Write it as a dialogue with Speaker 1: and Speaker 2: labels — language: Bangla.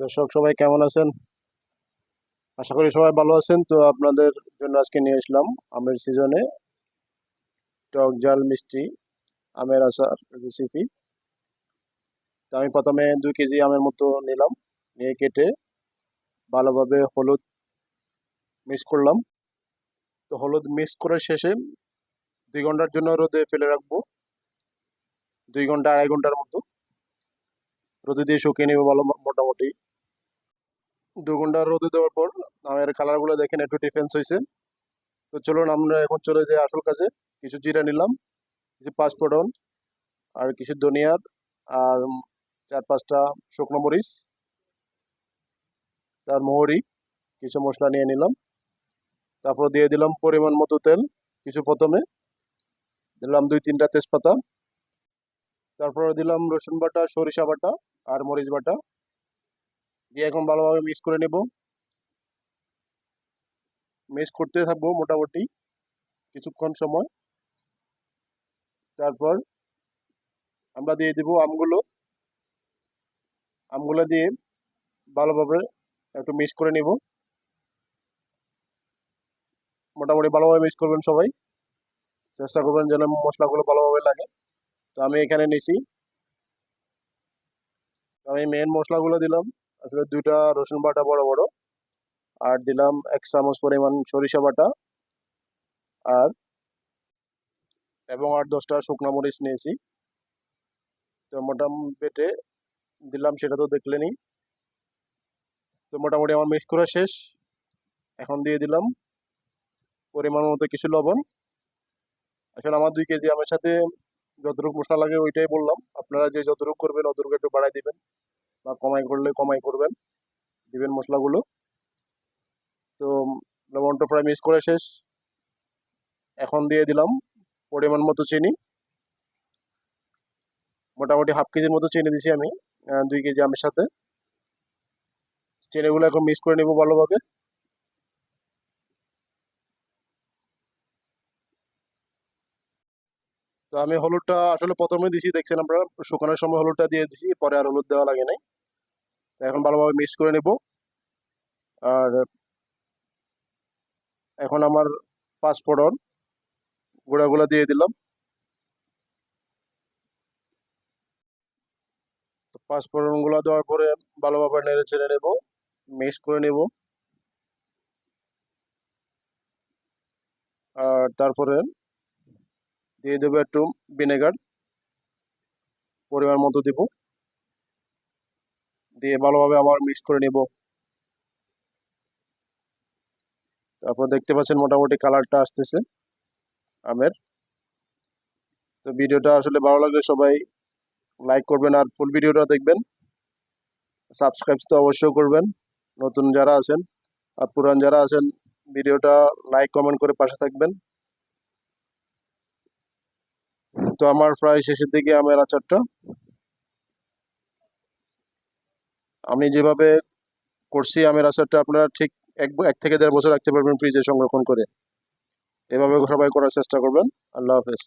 Speaker 1: দর্শক, সবাই কেমন আছেন? আশা করি সবাই ভালো আছেন। তো আপনাদের জন্য আজকে নিয়ে আসলাম আমের সিজনে টক জাল মিষ্টি, আমের আচার রেসিপি তো আমি প্রথমে দুই কেজি আমের মতো নিলাম, নিয়ে কেটে ভালোভাবে হলুদ মিক্স করলাম। তো হলুদ মিক্স করার শেষে দুই ঘণ্টার জন্য রোদে ফেলে রাখব, দুই ঘণ্টা, আড়াই ঘণ্টার মতো। রোদে দিয়ে শুকিয়ে নেব ভালো মোটামুটি। দু ঘণ্টা রোদে দেওয়ার পর আমের কালারগুলো দেখেন, একটু ডিফেন্স হয়েছে তো চলুন, আমরা এখন চলে যাই আসল কাজে। কিছু জিরা নিলাম, কিছু পাঁচফোড়ন, আর কিছু ধনিয়ার, আর চার পাঁচটা শুকনো মরিচ, তার মোহরি, কিছু মশলা নিয়ে নিলাম। তারপর দিয়ে দিলাম পরিমাণ মতো তেল, কিছু প্রথমে। দিলাম দুই তিনটা তেজপাতা। তারপরে দিলাম রসুন বাটা, সরিষা বাটা আর মরিচ বাটা দিয়ে এখন ভালোভাবে মিক্স করে নেব। মিক্স করতে থাকব মোটামুটি কিছুক্ষণ সময়। তারপর আমরা দিয়ে দিব আমগুলো। আমগুলো দিয়ে ভালোভাবে একটু মিক্স করে নিব। মোটামুটি ভালোভাবে মিক্স করবেন সবাই। চেষ্টা করবেন যেন মশলাগুলো ভালোভাবে লাগে। তো আমি এখানে নিছি আমি মেন মশলাগুলো দিলাম। আসলে দুইটা রসুন বাটা বড় বড়। আর দিলাম এক চামচ পরিমাণ সরিষা বাটা। আর এবং আট দশটা শুকনো মরিচ নিয়েছি। তো মোটামুটি বেটে দিলাম, সেটা তো দেখলেনি তো মোটামুটি আমার মিক্স করা শেষ। এখন দিয়ে দিলাম পরিমাণ মতো কিছু লবণ। আসলে আমার দুই কেজি আমার সাথে যতটুকু মশলা লাগে ওইটাই বললাম। আপনারা যে যতটুকু করবেন অতটুকু একটু বাড়াই দিবেন বা কমাই করলে কমাই করবেন, দিবেন মশলাগুলো। তো লবণটা প্রায় মিক্স করে শেষ। এখন দিয়ে দিলাম পরিমাণ মতো চিনি। মোটামুটি হাফ কেজির মতো চিনি দিছি আমি দুই কেজি আমের সাথে। চিনিগুলো এখন মিক্স করে নেব ভালোভাবে। তো আমি হলুদটা আসলে প্রথমে দিছি, দেখছেন আমরা? শুকানোর সময় হলুদটা দিয়ে দিছি, পরে আর হলুদ দেওয়া লাগে নাই। এখন ভালোভাবে মিক্স করে নেব। আর এখন আমার পাঁচফোড়ন গুঁড়াগুলো দিয়ে দিলাম। তো পাঁচফোড়নগুলো দেওয়ার পরে ভালোভাবে নেড়ে ছেড়ে নেব মিক্স করে নেব। আর তারপরে দিয়ে দেবো একটু ভিনেগার পরিমাণ মতো দেব। দিয়ে ভালোভাবে আবার মিক্স করে নেব। তারপর দেখতে পাচ্ছেন মোটামুটি কালারটা আসতেছে আমের। তো ভিডিওটা আসলে ভালো লাগলে সবাই লাইক করবেন আর ফুল ভিডিওটা দেখবেন। সাবস্ক্রাইব তো অবশ্যই করবেন। নতুন যারা আছেন আর পুরান যারা আছেন, ভিডিওটা লাইক কমেন্ট করে পাশে থাকবেন। তো আমার প্রায় শেষের দিকে আমের আচারটা। আমি যেভাবে করছি আমের আচারটা, আপনারা ঠিক এক এক থেকে দেড় বছর রাখতে পারবেন ফ্রিজে সংরক্ষণ করে। এভাবে সবাই করার চেষ্টা করবেন। আল্লাহ হাফেজ।